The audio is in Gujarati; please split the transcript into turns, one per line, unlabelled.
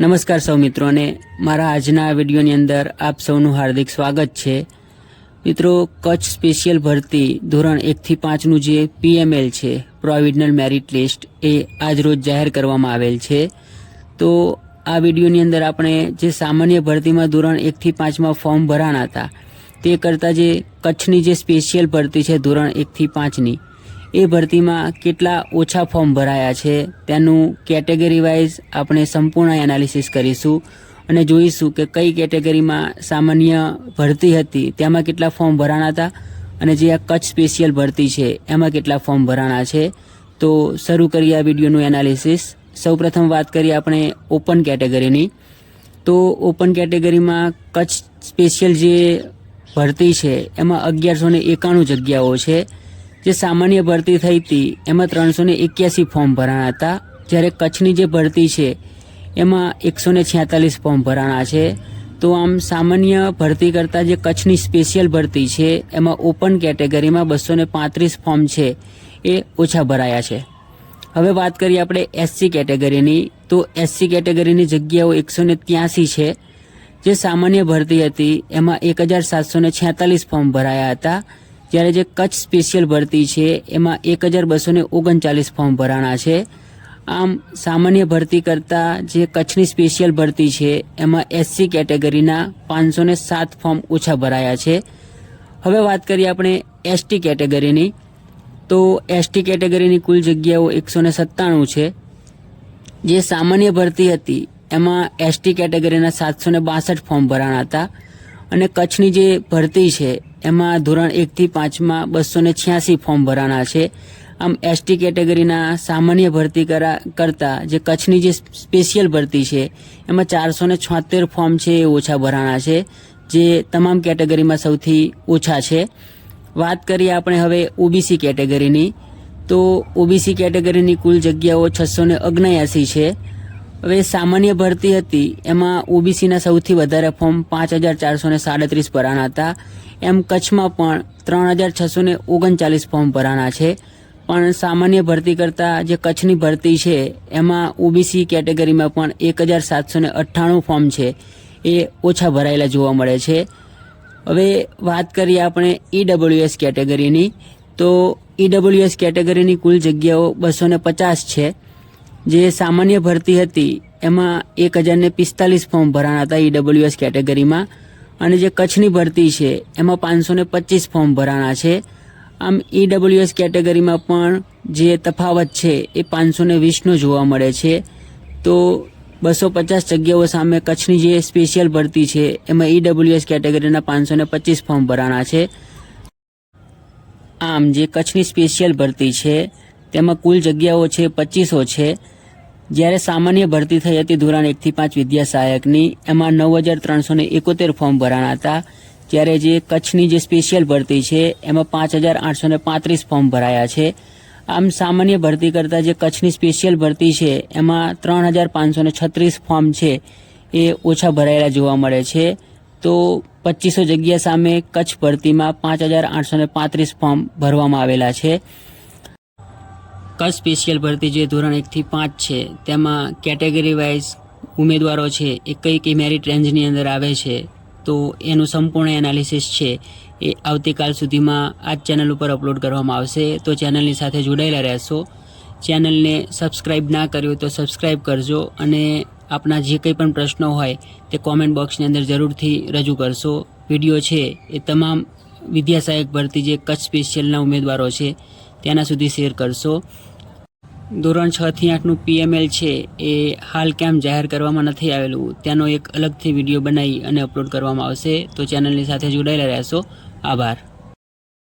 નમસ્કાર સૌ મિત્રોને. મારા આજના વિડીયોની અંદર આપ સૌનું હાર્દિક સ્વાગત છે. મિત્રો, કચ્છ સ્પેશિયલ ભરતી ધોરણ એકથી પાંચનું જે પીએમએલ છે, પ્રોવિઝનલ મેરિટ લિસ્ટ એ આજરોજ જાહેર કરવામાં આવેલ છે. તો આ વિડીયોની અંદર આપણે જે સામાન્ય ભરતીમાં ધોરણ એકથી પાંચમાં ફોર્મ ભરાણા હતા, તે કરતાં જે કચ્છની જે સ્પેશિયલ ભરતી છે ધોરણ એકથી પાંચની એ ભરતીમાં કેટલા ઓછા ફોર્મ ભરાયા છે તેનું કેટેગરી વાઇઝ આપણે સંપૂર્ણ એનાલિસિસ કરીશું અને જોઈશું કે કઈ કેટેગરીમાં સામાન્ય ભરતી હતી, તેમાં કેટલા ફોર્મ ભરાણા હતા અને જે આ કચ્છ સ્પેશિયલ ભરતી છે, એમાં કેટલા ફોર્મ ભરાણા છે. તો શરૂ કરીએ આ વિડીયોનું એનાલિસિસ. સૌપ્રથમ વાત કરીએ આપણે ઓપન કેટેગરીની. તો ઓપન કેટેગરીમાં કચ્છ સ્પેશિયલ જે ભરતી છે, એમાં અગિયારસો ને એકાણું જગ્યાઓ છે. જે સામાન્ય ભરતી થઈ હતી, એમાં ત્રણસો ને એક્યાસી ફોર્મ ભરાણા હતા. જ્યારે કચ્છની જે ભરતી છે, એમાં એકસો ને છેતાલીસ ફોર્મ ભરાણા છે. તો આમ સામાન્ય ભરતી કરતાં જે કચ્છની સ્પેશિયલ ભરતી છે, એમાં ઓપન કેટેગરીમાં બસો ને પાંત્રીસ ફોર્મ છે, એ ઓછા ભરાયા છે. હવે વાત કરીએ આપણે એસસી કેટેગરીની તો એસસી કેટેગરીની જગ્યાઓ એકસો ને ત્યાસી છે. જે સામાન્ય ભરતી હતી, એમાં એક હજાર સાતસો ને છેતાલીસ ફોર્મ ભરાયા હતા. જ્યારે જે કચ્છ સ્પેશિયલ ભરતી છે, એમાં એક હજાર બસો ઓગણચાલીસ ફોર્મ ભરાણા છે. આમ, સામાન્ય ભરતી કરતાં જે કચ્છની સ્પેશિયલ ભરતી છે, એમાં એસસી કેટેગરીના પાંચસો સાત ફોર્મ ઓછા ભરાયા છે. હવે વાત કરીએ આપણે એસટી કેટેગરીની. તો એસટી કેટેગરીની કુલ જગ્યાઓ એકસો સત્તાણું છે. જે સામાન્ય ભરતી હતી, એમાં એસટી કેટેગરીના સાતસો બાસઠ ફોર્મ ભરાણા હતા. અને કચ્છની જે ભરતી છે એમાં ધોરણ એકથી પાંચમાં બસો ને છ્યાસી ફોર્મ ભરાના છે. આમ એસટી કેટેગરીના સામાન્ય ભરતી કરા, કરતાં જે કચ્છની જે સ્પેશિયલ ભરતી છે, એમાં ચારસો ને છોતેર ફોર્મ છે એ ઓછા ભરાણા છે, જે તમામ કેટેગરીમાં સૌથી ઓછા છે. વાત કરીએ આપણે હવે ઓબીસી કેટેગરીની તો ઓબીસી કેટેગરીની કુલ જગ્યાઓ છસો ને છે. હવે સામાન્ય ભરતી હતી. એમાં ઓબીસીના સૌથી વધારે ફોર્મ પાંચ હજાર ચારસો ને સાડત્રીસ ભરાણા હતા. એમ કચ્છમાં પણ ત્રણ હજાર છસો ને ઓગણચાલીસ ફોર્મ ભરાણા છે. પણ સામાન્ય ભરતી કરતાં જે કચ્છની ભરતી છે, એમાં ઓબીસી કેટેગરીમાં પણ એક હજાર સાતસો ને અઠ્ઠાણું ફોર્મ છે. એ ઓછા ભરાયેલા જોવા મળે છે. હવે વાત કરીએ આપણે ઈડબ્લ્યુએસ કેટેગરીની. તો ઈડબ્લ્યુએસ કેટેગરીની કુલ જગ્યાઓ બસો ને પચાસ છે. જે સામાન્ય ભરતી હતી, એમાં એક હજારને પિસ્તાલીસ ફોર્મ ભરાણા હતા ઈડબ્લ્યુએસ કેટેગરીમાં. અને જે કચ્છની ભરતી છે, એમાં પાંચસો ને પચીસ ફોર્મ ભરાણા છે. આમ ઈડબ્લ્યુએસ કેટેગરીમાં પણ જે તફાવત છે, એ પાંચસો ને વીસનો જોવા મળે છે. તો બસો પચાસ જગ્યાઓ સામે કચ્છની જે સ્પેશિયલ ભરતી છે, એમાં ઈડબ્લ્યુએસ કેટેગરીના પાંચસો ને પચીસ ફોર્મ ભરાણા છે. આમ જે કચ્છની સ્પેશિયલ ભરતી છે તેમાં કુલ જગ્યાઓ છે, પચીસો છે. જ્યારે સામાન્ય ભરતી થઈ હતી ધોરણ એકથી પાંચ વિદ્યા સહાયકની, એમાં નવ હજાર ત્રણસો ને એકોતેર ફોર્મ ભરાણા હતા. જ્યારે જે કચ્છની જે સ્પેશિયલ ભરતી છે, એમાં પાંચ હજાર આઠસો ને પાંત્રીસ ફોર્મ ભરાયા છે. આમ સામાન્ય ભરતી કરતાં જે કચ્છની સ્પેશિયલ ભરતી છે, એમાં ત્રણ હજાર પાંચસો ને છત્રીસ ફોર્મ છે, એ ઓછા ભરાયેલા જોવા મળે છે. તો પચીસો જગ્યા સામે કચ્છ ભરતીમાં પાંચ હજાર આઠસો ને પાંત્રીસ ફોર્મ ભરવામાં આવેલા છે. કચ્છ સ્પેશિયલ ભરતી જે ધોરણ એકથી પાંચ છે, તેમાં કેટેગરી વાઇઝ ઉમેદવારો છે એ કઈ કઈ મેરિટ રેન્જની અંદર આવે છે, તો એનું સંપૂર્ણ એનાલિસિસ છે એ આવતીકાલ સુધીમાં આ ચેનલ ઉપર અપલોડ કરવામાં આવશે. તો ચેનલની સાથે જોડાયેલા રહેશો. ચેનલને સબસ્ક્રાઇબ ના કર્યું તો સબસ્ક્રાઇબ કરજો અને આપના જે કંઈ પણ પ્રશ્નો હોય તે કોમેન્ટ બોક્સની અંદર જરૂરથી રજૂ કરશો. વીડિયો છે એ તમામ વિદ્યાસહાયક ભરતી જે કચ્છ સ્પેશિયલના ઉમેદવારો છે તેના સુધી શેર કરશો. ધોરણ છ થી આઠનું પીએમએલ છે, એ હાલ કેમ જાહેર કરવામાં નથી આવેલું? તેનો એક અલગથી વીડિયો બનાવી અને અપલોડ કરવામાં આવશે. તો ચેનલની સાથે જોડાયેલા રહેશો. આભાર.